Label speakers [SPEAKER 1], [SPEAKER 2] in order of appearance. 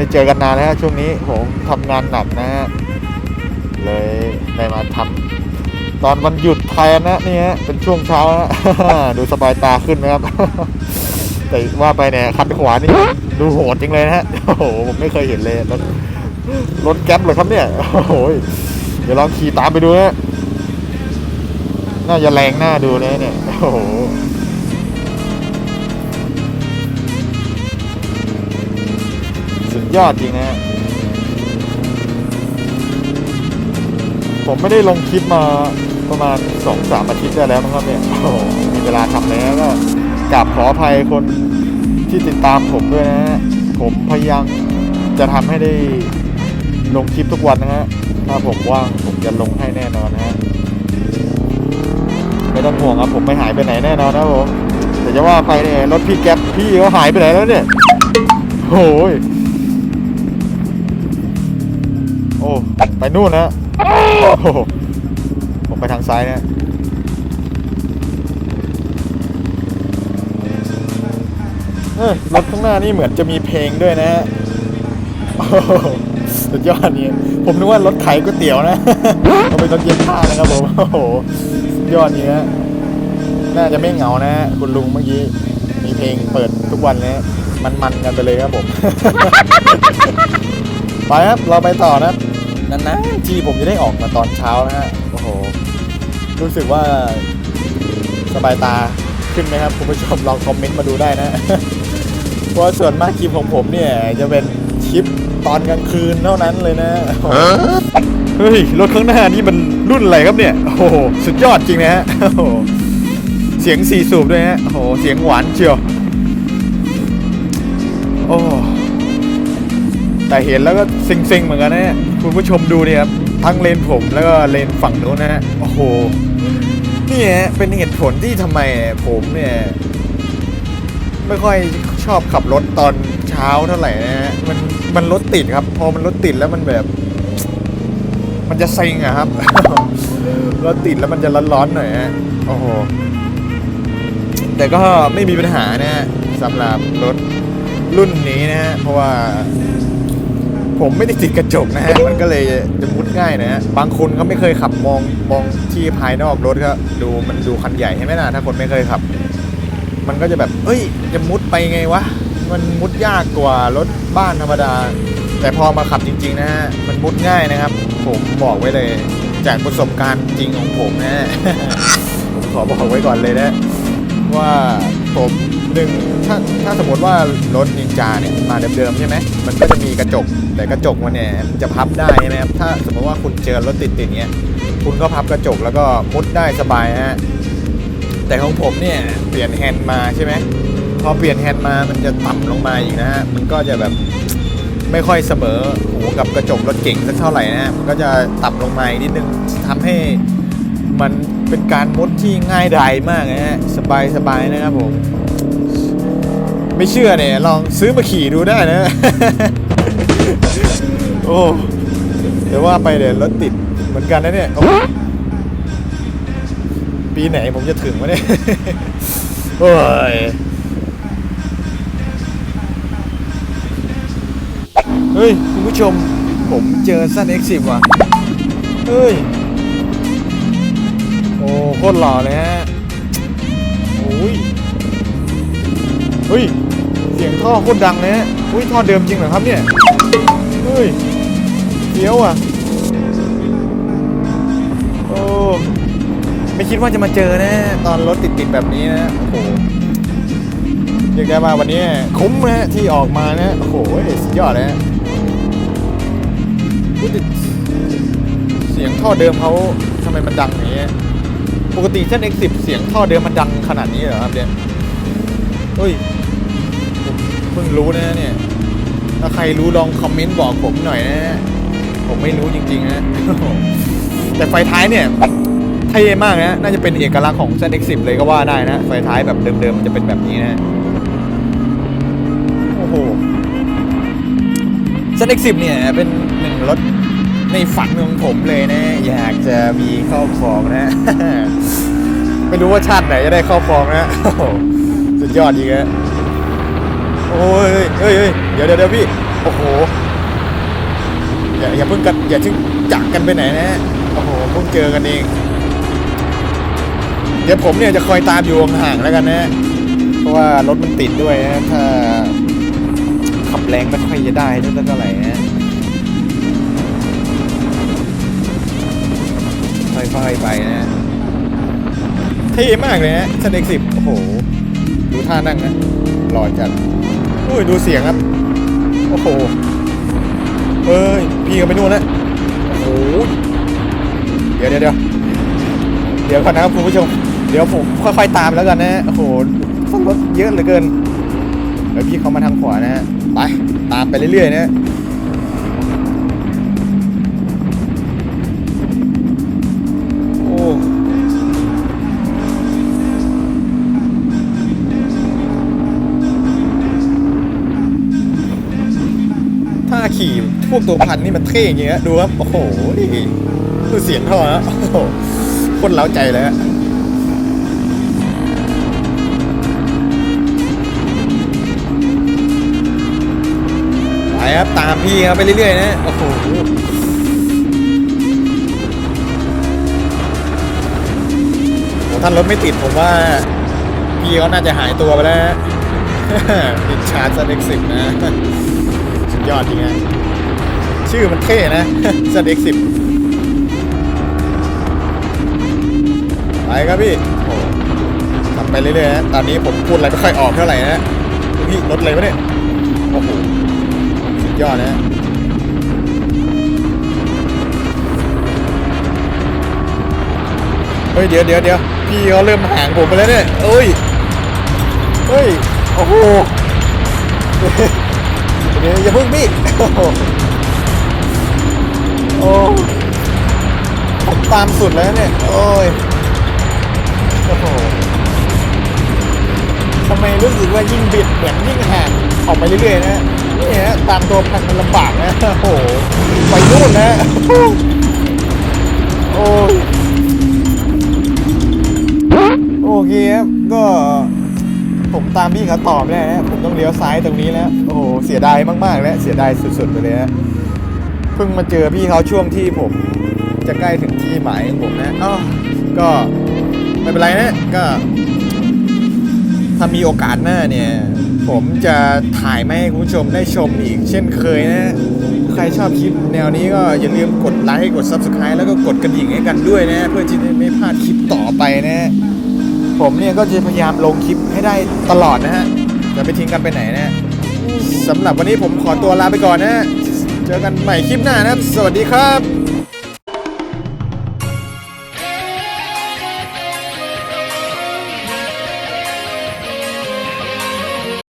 [SPEAKER 1] ได้เจอกันนานแล้วฮะช่วงนี้ผมทำงานหนักนะฮะเลยได้มาทำตอนวันหยุดแทนนะนี่ฮะเป็นช่วงเช้านะดูสบายตาขึ้นไหมครับ แต่ว่าไปเนี่ยคันขวานี่ดูโหดจริงเลยนะฮะโอ้โหผมไม่เคยเห็นเลยรถรถแก๊ปเลยครับเนี่ยโอ้โหเดี๋ยวลองขี่ตามไปดูนะน่าจะแรงหน้าดูนะเนี่ยโอ้โห ยอดจริงนะฮะผมไม่ได้ลงคลิปมาประมาณสองสามอาทิตย์ได้แล้วมั้งครับเนี่ยมีเวลาทำแล้วก็กราบขออภัยคนที่ติดตามผมด้วยนะฮะผมพยายามจะทำให้ได้ลงคลิปทุกวันนะฮะถ้าผมว่างผมจะลงให้แน่นอนนะฮะไม่ต้องห่วงครับผมไม่หายไปไหนแน่นอนนะผมแต่จะว่าไปเนี่ยรถพี่แก๊ปพี่เขาหายไปไหนแล้วเนี่ยโอ้ย โอ้ไปนู่นนะโอ้โหผมไปทางซ้ายนะเอ้ยรถข้างหน้านี่เหมือนจะมีเพลงด้วยนะฮะโอ้โหสุดยอดนี่ผมนึกว่ารถขายก๋วยเตี๋ยวนะเอาไปนรถเย็บผ้านะครับผมโอ้โหยอดนี่ฮะน่าจะไม่เหงานะฮะคุณลุงเมื่อกี้มีเพลงเปิดทุกวันนะฮะมันๆกันไปเลยครับผม ไปครับ เราไปต่อนะครับ นานๆทีผมจะได้ออกมาตอนเช้านะฮะโอ้โหรู้สึกว่าสบายตาขึ้นไหมครับคุณผู้ชมลองคอมเมนต์มาดูได้นะเพราะส่วนมากคลิปของผมเนี่ยจะเป็นคลิปตอนกลางคืนเท่านั้นเลยนะเฮ้ยรถข้างหน้านี่มันรุ่นอะไรครับเนี่ยโอ้โหสุดยอดจริงนะฮะโอ้โหเสียงสี่สูบด้วยฮะโอ้โหเสียงหวานเชียวโอ้แต่เห็นแล้วก็เซ็งๆเหมือนกันนะฮะ คุณผู้ชมดูเนี่ยครับทั้งเลนผมแล้วก็เลนฝั่งนู้นนะฮะโอ้โหนี่ฮะเป็นเหตุผลที่ทำไมผมเนี่ยไม่ค่อยชอบขับรถตอนเช้าเท่าไหร่นะฮะมันมันรถติดครับ พอมันรถติดแล้วมันแบบ มันจะเซ็งอะครับรถติดแล้วมันจะร้อนๆหน่อยฮะโอ้โหแต่ก็ไม่มีปัญหานะฮะสำหรับรถรุ่นนี้นะฮะเพราะว่า ผมไม่ได้ติดกระจกนะฮะ มันก็เลยจะมุดง่ายนะฮะ บางคนเขาไม่เคยขับมองมองที่ภายนอกรถก็ดูมันดูคันใหญ่ใช่ไหมล่ะถ้าคนไม่เคยขับ มันก็จะแบบ เอ้ย จะมุดไปไงวะ มันมุดยากกว่ารถบ้านธรรมดา แต่พอมาขับจริง ๆ นะฮะ มันมุดง่ายนะครับ ผมบอกไว้เลย จากประสบการณ์จริงของผมนะฮะ ผมขอบอกไว้ก่อนเลยนะว่า ผมหนึ่งถ้าถ้าสมมติว่ารถนินจาเนี่ยมาเดิมๆใช่ไหมมันก็จะมีกระจก แต่กระจกมันเนี่ยจะพับได้ใช่ไหมครับถ้าสมมติว่าคุณเจอรถติดๆเนี้ยคุณก็พับกระจกแล้วก็มุดได้สบายฮะแต่ของผมเนี่ยเปลี่ยนแฮนด์มาใช่ไหมพอเปลี่ยนแฮนด์มามันจะต่ำลงมาอีกนะฮะมันก็จะแบบไม่ค่อยเสมอหูกับกระจกรถเก่งสักเท่าไหร่นะฮะมันก็จะต่ำลงมาอีกนิดนึงทำให้ มันเป็นการมุดที่ง่ายดายมากนะฮะสบายสบายนะครับผม ไม่เชื่อเนี่ยลองซื้อมาขี่ดูได้นะ โอ้เดี๋ยวว่าไปเดี๋ยวรถติดเหมือนกันนะเนี่ยปีไหนผมจะถึงวะเนี่ยโอ้ยเฮ้ย คุณผู้ชมผมเจอสั้น X10 ว่ะ เฮ้ย คตรหล่อเลยฮะโอ้ยเฮ้ย เสียงท่อโคตรดังเลยฮะอุ้ยท่อเดิมจริงเหรอครับเนี่ย เฮ้ยเฟี้ยวอะ โอ้ ไม่คิดว่าจะมาเจอนะ ตอนรถติดๆแบบนี้นะ โอ้โหเรียกได้ว่าวันนี้คุ้มนะที่ออกมานะ โอ้โหสุดยอดเลยฮะเสียงท่อเดิมเขาทำไมมันดังอย่างนี้ ปกติเส้น X10 เสียงท่อเดิมมันดังขนาดนี้เหรอครับเนี่ยเฮ้ยผมเพิ่งรู้นะเนี่ย ถ้าใครรู้ลองคอมเมนต์บอกผมหน่อยนะ ผมไม่รู้จริงๆนะ แต่ไฟท้ายเนี่ยเท่มากนะ น่าจะเป็นเอกลักษณ์ของ ZX10 เลยก็ว่าได้นะ ไฟท้ายแบบเดิมๆมันจะเป็นแบบนี้นะ โอ้โห ZX10 เนี่ยเป็นหนึ่งรถ ในฝันของผมเลยนะ อยากจะมีครอบครองนะ ไม่รู้ว่าชาติไหนจะได้ครอบครองนะสุดยอดดีครับโอ้ยเฮ้ยเดี๋ยวเดี๋ยวพี่ โอ้โห อย่าอย่าเพิ่งกันอย่าชิ่งจักกันไปไหนนะ โอ้โหเพิ่งเจอกันเอง เดี๋ยวผมเนี่ยจะคอยตามอยู่ห่างๆแล้วกันนะ เพราะว่ารถมันติดด้วยนะ ถ้าขับแรงไม่ค่อยจะได้เท่าไหร่นะ ค่อยๆไปนะเท่มากเลยนะชันเอกสิบโอ้โห ดูท่านั่งนะหล่อจัดอุ้ยดูเสียงครับ โอ้โหเอ้ยพี่ก็ไปนู่นแล้วโอ้โหเดี๋ยวเดี๋ยวเดี๋ยวเดี๋ยวก่อนนะครับคุณผู้ชม เดี๋ยวผมค่อยๆตามแล้วกันนะโอ้โหรถเยอะเหลือเกินเดี๋ยวพี่เขามาทางขวานะฮะไปตามไปเรื่อยๆนะ พวกตัวพันนี่มันเท่อย่างเงี้ยดูครับโอ้โหดูเสียงท่อนะโอ้โหคนเล้าใจเลยอะไปครับตามพี่ครับไปเรื่อยๆนะโอ้โหท่านรถไม่ติดผมว่าพี่เขาน่าจะหายตัวไปแล้วติดชาร์จสเด็กสิบนะ สุดยอดจริงนะ ชื่อมันเท่นะสเด็กสิบไปครับพี่โอ้ขับไปเรื่อยๆนะตอนนี้ผมพูดอะไรไม่ค่อยออกเท่าไหร่นะพี่รถอะไรวะเนี่ยโอ้โหสุดยอดนะเฮ้ยเดี๋ยวเดี๋ยวเดี๋ยวพี่เขาเริ่มห่างผมไปแล้วเนี่ยเอ้ยเฮ้ย โอ้โหเดี๋ยวอย่าพิ่งพี่ โอ้ผมตามสุดแล้วเนี่ย โอ้ยโอ้โหทำไมรู้สึกว่ายิ่งบิดเหมือนยิ่งห่างออกไปเรื่อยๆนะนี่ฮะตามตัวพันมันลำบากนะโอ้โหไปนู่นนะโอ้ยโอเคครับก็ผมตามพี่เขาตอบแล้นะผมต้องเลี้ยวซ้ายตรงนี้แล้ว โอ้โห เสียดายมากๆ แล้ว เสียดายสุดๆไปเลยนะ พิ่งมาเจอพี่เขาช่วงที่ผมจะใกล้ถึงที่หมายของผมนะอ้อก็ไม่เป็นไรนะก็ถ้ามีโอกาสหน้าเนี่ย ผมจะถ่ายมาให้คุณผู้ชมได้ชมอีก เช่นเคยนะ ใครชอบคลิปแนวนี้ก็อย่าลืมกดไลค์กด Subscribe แล้วก็กดกระดิ่งให้กันด้วยนะ เพื่อที่จะไม่พลาดคลิปต่อไปนะ ผมเนี่ยก็จะพยายามลงคลิปให้ได้ตลอดนะฮะจะไม่ทิ้งกันไปไหนนะสำหรับวันนี้ผมขอตัวลาไปก่อนนะ เจอกันใหม่คลิปหน้านะ สวัสดีครับ